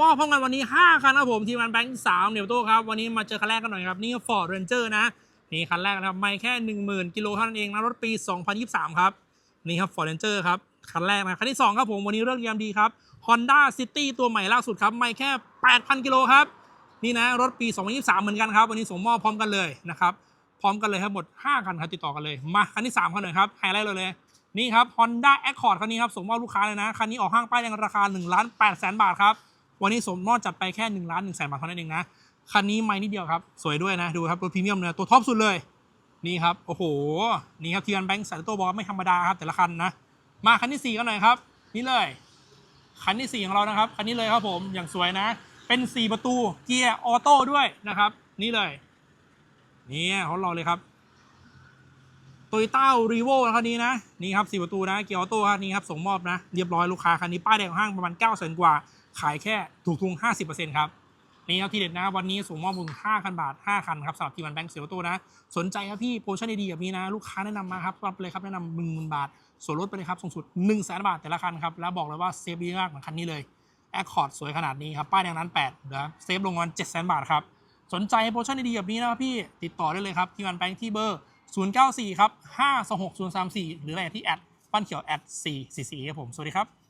มอบพร้อมกันวันนี้ 5 คันครับผม ทีมงานแบงค์สามเดี๋ยวโต้ครับ วันนี้มาเจอคันแรกกันหน่อยครับ นี่ฟอร์ดเรนเจอร์นะ นี่คันแรกนะครับ ไม่แค่ 10,000 กิโลเท่านั้นเองนะรถปี 2023 ครับ นี่ครับฟอร์ดเรนเจอร์ครับคันแรกนะคันที่ 2 ครับผม วันนี้เรื่องยามดีครับ Honda City ตัวใหม่ล่าสุดครับ ไม่แค่ 8,000 กิโลครับ นี่นะรถปี 2023 เหมือนกันครับ วันนี้ส่งมอบพร้อมกันเลยนะครับ พร้อมกันเลยครับหมด 5 คันครับติดต่อกันเลย มาคันที่3คันหน่อยครับไฮไลท์เลยเลยนี่ครับ Honda Accord คันนี้ครับส่งมอบลูกค้าเลยนะ คันนี้ออกห้างป้ายแดงราคา1ล้าน8แสนบาทครับ วันนี้สมมอบจัดไปแค่1ล้าน1แสนบาทเท่านั้นเองนะ คันนี้ไม่นิดเดียวครับ สวยด้วยนะ ดูครับตัวพรีเมียมเลยตัวท็อปสุดเลย นี่ครับ โอ้โห นี่ครับทีอันแบงค์สายโตบอกไม่ธรรมดาครับ แต่ละคันนะ มาคันที่4กันหน่อยครับ นี่เลย คันที่4ของเรานะครับ คันนี้เลยครับผม อย่างสวยนะ เป็น 4 ประตู เกียร์ออโต้ด้วยนะครับ นี่เลย นี่เขารอเลยครับ โตโยต้ารีโวคันนี้นะนี่ครับสี่ประตูนะเกียร์ออโต้คันนี้ครับส่งมอบนะ เรียบร้อยลูกค้าคันนี้ป้ายแดงของห้างประมาณ9 0 0 0 0กว่า ขายแค่ถูกทุง50%ครับนี่ครับที่เด็ดนะวันนี้ส่งมอบมูล5,000บาท 5 คันครับสำหรับทีมันแบงค์เสียวโตนะ สนใจครับพี่โปรโมชั่นดีๆแบบนี้นะ ลูกค้าแนะนำมาครับรับเลยครับแนะนำหนึ่งหมื่นบาท ส่วนลดไปเลยครับสูงสุด1 0 0 0 0แสนบาทแต่ละคันครับ แล้วบอกเลยว่าเซฟดีมากเหมือนคันนี้เลยแอคคอร์ดสวยขนาดนี้ครับ ป้ายแดงนั้น8เดี๋ยวเซฟลงวัน7 0 0 0 0บาทครับสนใจโปรโมชั่นดีๆแบบนี้นะครับพี่ติดต่อได้เลยครับทีมันแบงค์ที่เบอร์ 094 ครับ 526 034 หรืออะไรที่แอดปั้นเขียวแอด444ครับผม สวัสดีครับ